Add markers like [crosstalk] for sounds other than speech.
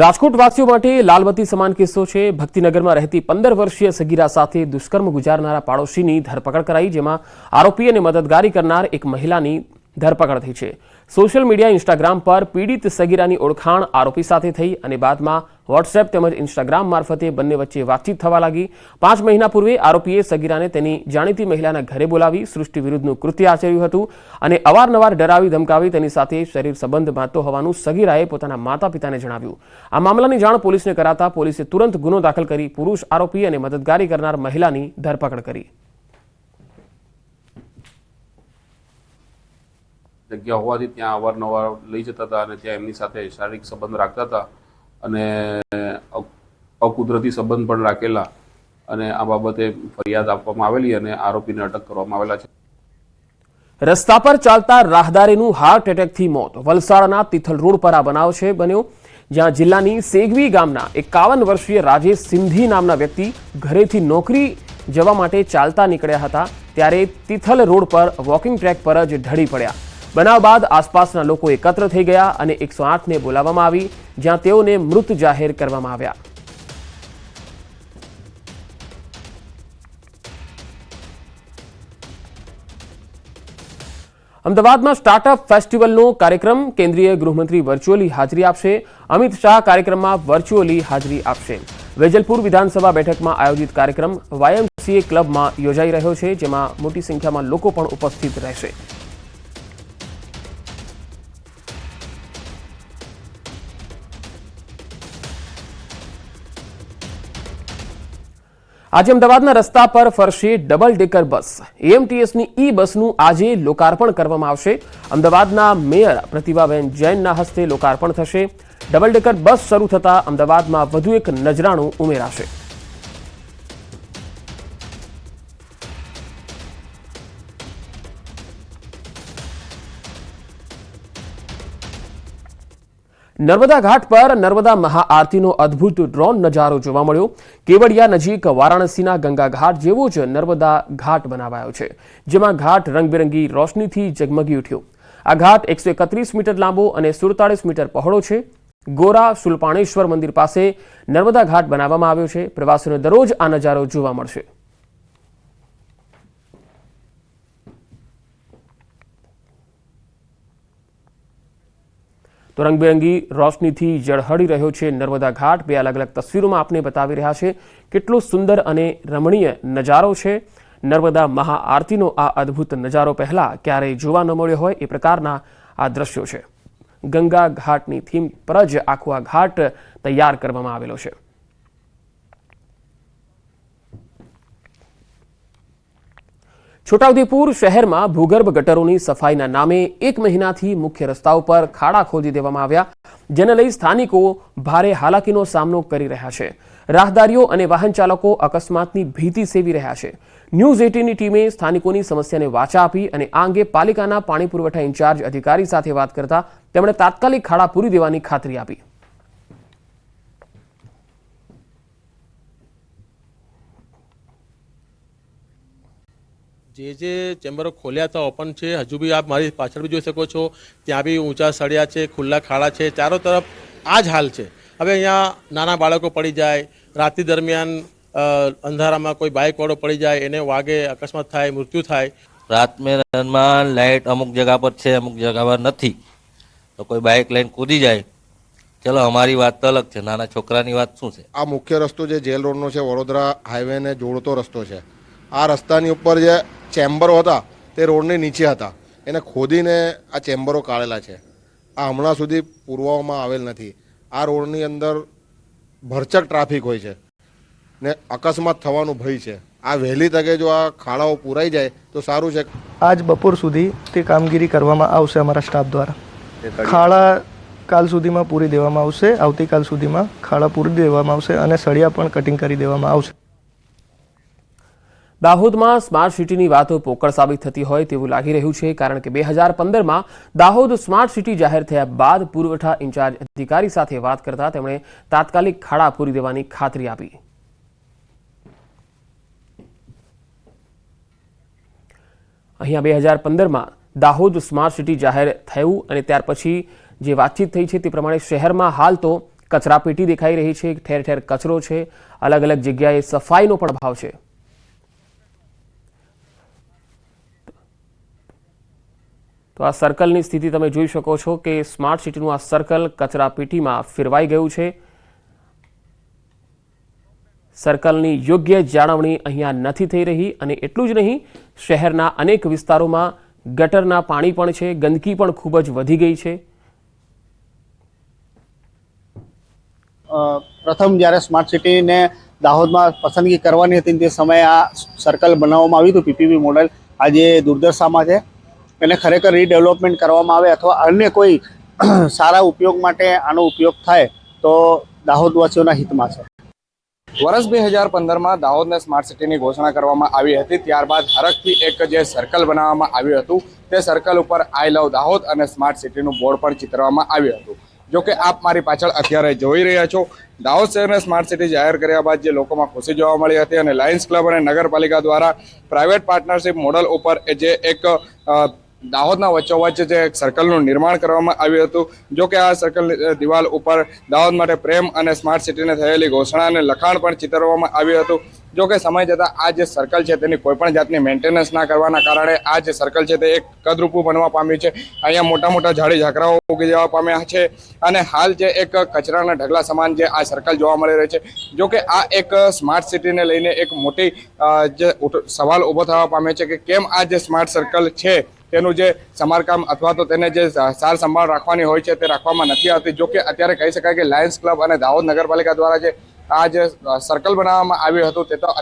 રાજકોટ વાસીઓ માટે લાલબત્તી સમાન કિસ્સો છે. ભક્તિનગરમાં રહેતી પંદર વર્ષીય સગીરા સાથે દુષ્કર્મ ગુજારનારા પાડોશીની ધરપકડ કરાઈ, જેમાં આરોપી અને મદદગારી કરનાર એક મહિલાની ધરપકડ થઈ છે. સોશિયલ મીડિયા ઇન્સ્ટાગ્રામ પર પીડિત સગીરાની ઓળખાણ આરોપી સાથે થઈ અને બાદમાં વોટ્સએપ તેમજ ઇન્સ્ટાગ્રામ મારફતે બંને વચ્ચે વાતચીત થવા લાગી. પાંચ મહિના પૂર્વે આરોપીએ સગીરાને તેની જાણીતી મહિલાના ઘરે બોલાવી સૃષ્ટિ વિરુદ્ધનું કૃત્ય આચર્યું હતું અને અવારનવાર ડરાવી ધમકાવી તેની સાથે શરીર સંબંધ બાંધતો હોવાનું સગીરાએ પોતાના માતા પિતાને જણાવ્યું. આ મામલાની જાણ પોલીસને કરાતા પોલીસે તુરંત ગુનો દાખલ કરી પુરુષ આરોપી અને મદદગારી કરનાર મહિલાની ધરપકડ કરી. જગ્યા હોવાથી ત્યાં અવારનવાર લઈ જતા હતા અને ત્યાં એમની સાથે શારીરિક સંબંધ રાખતા હતા અને અકુદરતી સંબંધ પણ રાખેલા અને આ બાબતે ફરિયાદ આપવામાં આવેલી અને આરોપીને અટક કરવામાં આવેલા છે. રસ્તા પર ચાલતા રાહદારીનું હાર્ટ એટેકથી મોત. વલસાડના તિથલ રોડ પર આ બનાવ છે બન્યો, જ્યાં જિલ્લાની સેગવી ગામના એકાવન વર્ષીય રાજેશ સિંધી નામના વ્યક્તિ ઘરેથી નોકરી જવા માટે ચાલતા નીકળ્યા હતા, ત્યારે તિથલ રોડ પર વોકિંગ ટ્રેક પર જ ઢળી પડ્યા. બનાવ બાદ આસપાસના લોકો એકત્ર થઈ ગયા અને એકસો આઠને બોલાવવામાં આવી, જ્યાં તેઓને મૃત જાહેર કરવામાં આવ્યા. અમદાવાદમાં સ્ટાર્ટઅપ ફેસ્ટિવલનો કાર્યક્રમ કેન્દ્રીય ગૃહમંત્રી વર્ચ્યુઅલી હાજરી આપશે. અમિત શાહ કાર્યક્રમમાં વર્ચ્યુઅલી હાજરી આપશે. વેજલપુર વિધાનસભા બેઠકમાં આયોજિત કાર્યક્રમ વાયએમસીએ ક્લબમાં યોજાઈ રહ્યો છે, જેમાં મોટી સંખ્યામાં લોકો પણ ઉપસ્થિત રહેશે. આજે અમદાવાદના રસ્તા પર ફરશે ડબલ ડેકર બસ. એએમટીએસની ઈ બસનું આજે લોકાર્પણ કરવામાં આવશે. અમદાવાદના મેયર પ્રતિભાબેન જૈનના હસ્તે લોકાર્પણ થશે. ડબલ ડેકર બસ શરૂ થતાં અમદાવાદમાં વધુ એક નજરાણું ઉમેરાશે. નર્મદા ઘાટ પર નર્મદા મહાઆરતીનો અદ્ભુત ડ્રોન નજારો જોવા મળ્યો. કેવડિયા નજીક વારાણસીના ગંગા ઘાટ જેવો જ નર્મદા ઘાટ બનાવાયો છે, જેમાં ઘાટ રંગબેરંગી રોશનીથી ઝગમગી ઉઠ્યો. આ ઘાટ એકસો એકત્રીસ મીટર લાંબો અને સુડતાળીસ મીટર પહોળો છે. ગોરા સુલપાણેશ્વર મંદિર પાસે નર્મદા ઘાટ બનાવવામાં આવ્યો છે. પ્રવાસીઓને દરરોજ આ નજારો જોવા મળશે. તો રંગબેરંગી રોશનીથી ઝળહળી રહ્યો છે નર્મદા ઘાટ. બે અલગ અલગ તસવીરોમાં આપને બતાવી રહ્યા છે કેટલો સુંદર અને રમણીય નજારો છે. નર્મદા મહાઆરતીનો આ અદ્ભુત નજારો પહેલાં ક્યારેય જોવા ન મળ્યો હોય એ પ્રકારના આ દ્રશ્યો છે. ગંગા ઘાટની થીમ પર જ આખો આ ઘાટ તૈયાર કરવામાં આવેલો છે. છોટાઉદેપુર શહેરમાં ભૂગર્ભ ગટરોની સફાઈના નામે એક મહિનાથી મુખ્ય રસ્તા ઉપર ખાડા ખોદી દેવામાં આવ્યા, જેને લઈ સ્થાનિકો ભારે હાલાકીનો સામનો કરી રહ્યા છે. રાહદારીઓ અને વાહન ચાલકો અકસ્માતની ભીતિ સેવી રહ્યા છે. ન્યૂઝ એટીનની ટીમે સ્થાનિકોની સમસ્યાને વાચા આપી અને આ અંગે પાલિકાના પાણી પુરવઠા ઇન્ચાર્જ અધિકારી સાથે વાત કરતા તેમણે તાત્કાલિક ખાડા પૂરી દેવાની ખાતરી આપી. જે જે ચેમ્બરો ખોલ્યા હતા ઓપન છે હજુ બી આપ મારી પાછળ બી જોઈ શકો છો. ત્યાં બી ઊંચા સળિયા છે ખુલ્લા ખાડા છે ચારો તરફ આ જ હાલ છે. હવે અહીંયા નાના બાળકો પડી જાય રાત્રિ દરમિયાન અંધારામાં કોઈ બાઇકવાળો પડી જાય એને વાગે અકસ્માત થાય મૃત્યુ થાય. રાતમાં લાઇટ અમુક જગા પર છે અમુક જગા પર નથી. તો કોઈ બાઇક લઈને કૂદી જાય. ચલો અમારી વાત તો અલગ છે. નાના છોકરાની વાત શું છે? આ મુખ્ય રસ્તો જે જેલ રોડનો છે વડોદરા હાઈવેને જોડતો રસ્તો છે. આ રસ્તાની ઉપર જે ચેમ્બરો હતા તે રોડની નીચે હતા. એને ખોદીને આ ચેમ્બરો કાઢેલા છે. આ હમણાં સુધી પૂરવામાં આવેલ નથી. આ રોડની અંદર ભરચક ટ્રાફિક હોય છે ને અકસ્માત થવાનું ભય છે. આ વહેલી તકે જો આ ખાડાઓ પૂરાઈ જાય તો સારું છે. આજ બપોર સુધી તે કામગીરી કરવામાં આવશે અમારા સ્ટાફ દ્વારા. ખાડા કાલ સુધીમાં પૂરી દેવામાં આવશે આવતીકાલ સુધીમાં ખાડા પૂરી દેવામાં આવશે અને સળિયા પણ કટિંગ કરી દેવામાં આવશે. દાહોદમાં સ્માર્ટ સિટીની વાતો પોકળ સાબિત થતી હોય તેવું લાગી રહ્યું છે, કારણ કે બે હજાર પંદરમાં દાહોદ સ્માર્ટ સિટી જાહેર થયા બાદ પુરવઠા ઇન્ચાર્જ અધિકારી સાથે વાત કરતા તેમણે તાત્કાલિક ખાડા પૂરી દેવાની ખાતરી આપી. અહીંયા બે હજાર પંદરમાં દાહોદ સ્માર્ટ સિટી જાહેર થયું અને ત્યાર પછી જે વાતચીત થઈ છે તે પ્રમાણે શહેરમાં હાલ તો કચરાપેટી દેખાઈ રહી છે ઠેર ઠેર કચરો છે અલગ અલગ જગ્યાએ સફાઈનો પણ અભાવ છે. તો આ સર્કલની સ્થિતિ તમે જોઈ શકો છો કે સ્માર્ટ સિટીનું આ સર્કલ કચરાપેટીમાં ફેરવાઈ ગયું છે. સર્કલની યોગ્ય જાળવણી અહીંયા નથી થઈ રહી અને એટલું જ નહીં, શહેરના અનેક વિસ્તારોમાં ગટરના પાણી પણ છે, ગંદકી પણ ખૂબ જ વધી ગઈ છે. પ્રથમ જ્યારે સ્માર્ટ સિટીને દાહોદમાં પસંદગી કરવાની હતી તે સમયે આ સર્કલ બનાવવામાં આવ્યું હતું પીપીપી મોડેલ. આજે દુર્દશામાં છે. એને ખરેખર રીડેવલપમેન્ટ કરવામાં આવે અથવા અન્ય કોઈ [clears throat] સારા ઉપયોગ માટે આનો ઉપયોગ થાય, તો દાહોદવાસીઓના હિતમાં છે. વર્ષ બે હજાર પંદરમાં દાહોદને સ્માર્ટ સિટીની ઘોષણા કરવામાં આવી હતી. ત્યારબાદ હરખથી એક જે સર્કલ બનાવવામાં આવ્યું હતું, તે સર્કલ ઉપર આઈ લવ દાહોદ અને સ્માર્ટ સિટીનું બોર્ડ પણ ચિતરવામાં આવ્યું હતું. જો કે આપ મારી પાછળ અત્યારે જોઈ રહ્યા છો, દાહોદ શહેરને સ્માર્ટ સિટી જાહેર કર્યા બાદ જે લોકોમાં ખુશી જોવા મળી હતી અને લાયન્સ ક્લબ અને નગરપાલિકા દ્વારા પ્રાઇવેટ પાર્ટનરશિપ મોડલ ઉપર જે એક દાહોદના વચ્ચોવચ્ચ જે સર્કલનું નિર્માણ કરવામાં આવ્યું હતું, જો કે આ સર્કલ દિવાલ ઉપર દાહોદ માટે પ્રેમ અને સ્માર્ટ સિટીને થયેલી ઘોષણા અને લખાણ પણ ચિતરવામાં આવ્યું હતું. જો કે સમય જતાં આ જે સર્કલ છે તેની કોઈપણ જાતની મેન્ટેનન્સ ના કરવાના કારણે આ જે સર્કલ છે તે એક કદરૂપું બનવા પામ્યું છે. અહીંયા મોટા મોટા ઝાડી ઝાકરાઓ ઉગી જવા પામ્યા છે અને હાલ જે એક કચરાના ઢગલા સમાન જે આ સર્કલ જોવા મળી રહી છે, જો કે આ એક સ્માર્ટ સિટીને લઈને એક મોટી જે સવાલ ઊભો થવા પામ્યો છે કે કેમ આ જે સ્માર્ટ સર્કલ છે તેનું જે સમારકામ અથવા તો તેને જે સાર સંભાળ રાખવાની હોય છે તે રાખવામાં નથી આવતી. જો કે અત્યારે કહી શકાય કે લાયન્સ ક્લબ અને દાહોદ નગરપાલિકા દ્વારા જે આ જે સર્કલ બનાવવામાં આવ્યું હતું તે તો